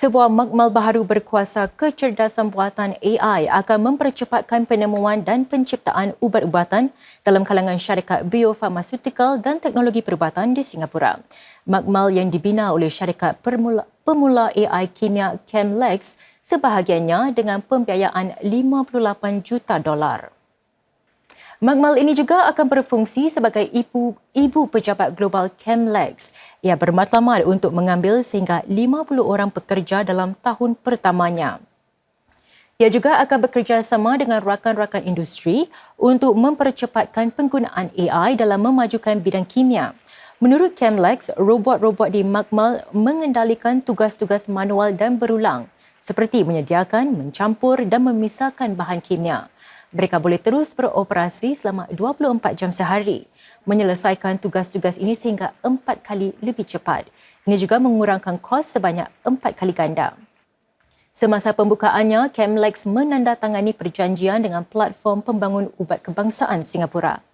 Sebuah makmal baharu berkuasa kecerdasan buatan AI akan mempercepatkan penemuan dan penciptaan ubat-ubatan dalam kalangan syarikat biofarmaceutical dan teknologi perubatan di Singapura. Makmal yang dibina oleh syarikat pemula, pemula AI kimia Chemlex sebahagiannya dengan pembiayaan 58 juta dolar. Makmal ini juga akan berfungsi sebagai ibu, ibu pejabat global Chemlex. Ia bermatlamat untuk mengambil sehingga 50 orang pekerja dalam tahun pertamanya. Ia juga akan bekerjasama dengan rakan-rakan industri untuk mempercepatkan penggunaan AI dalam memajukan bidang kimia. Menurut Chemlex, robot-robot di Makmal mengendalikan tugas-tugas manual dan berulang seperti menyediakan, mencampur dan memisahkan bahan kimia mereka boleh terus beroperasi selama 24 jam sehari, menyelesaikan tugas-tugas ini sehingga empat kali lebih cepat. Ini juga mengurangkan kos sebanyak empat kali ganda. Semasa pembukaannya, Chemlex menandatangani perjanjian dengan platform pembangun ubat kebangsaan Singapura.